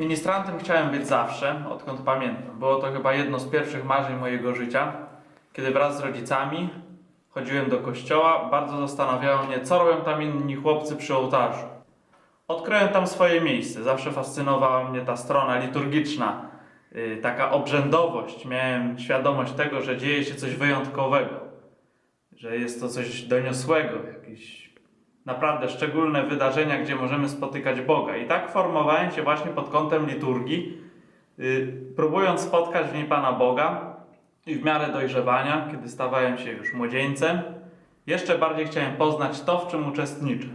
Ministrantem chciałem być zawsze, odkąd pamiętam. Było to chyba jedno z pierwszych marzeń mojego życia, kiedy wraz z rodzicami chodziłem do kościoła. Bardzo zastanawiało mnie, co robią tam inni chłopcy przy ołtarzu. Odkryłem tam swoje miejsce. Zawsze fascynowała mnie ta strona liturgiczna, yy, taka obrzędowość. Miałem świadomość tego, że dzieje się coś wyjątkowego, że jest to coś doniosłego, jakieś naprawdę szczególne wydarzenia, gdzie możemy spotykać Boga. I tak formowałem się właśnie pod kątem liturgii, yy, próbując spotkać w niej Pana Boga i w miarę dojrzewania, kiedy stawałem się już młodzieńcem, jeszcze bardziej chciałem poznać to, w czym uczestniczę.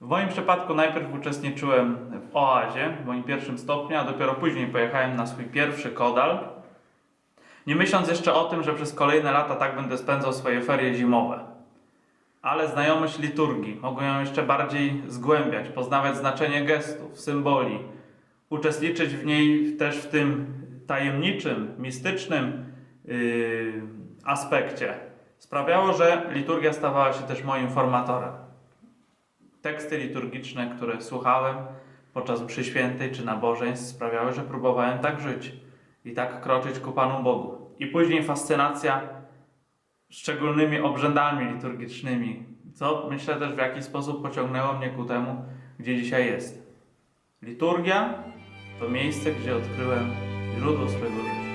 W moim przypadku najpierw uczestniczyłem w oazie, w moim pierwszym stopniu, a dopiero później pojechałem na swój pierwszy kodal. Nie myśląc jeszcze o tym, że przez kolejne lata tak będę spędzał swoje ferie zimowe. Ale znajomość liturgii, mogłem ją jeszcze bardziej zgłębiać, poznawać znaczenie gestów, symboli, uczestniczyć w niej też w tym tajemniczym, mistycznym yy, aspekcie. Sprawiało, że liturgia stawała się też moim formatorem teksty liturgiczne, które słuchałem podczas mszy świętej czy nabożeństw sprawiały, że próbowałem tak żyć i tak kroczyć ku Panu Bogu. I później fascynacja szczególnymi obrzędami liturgicznymi, co myślę też w jakiś sposób pociągnęło mnie ku temu, gdzie dzisiaj jestem. Liturgia to miejsce, gdzie odkryłem źródło swojego życia.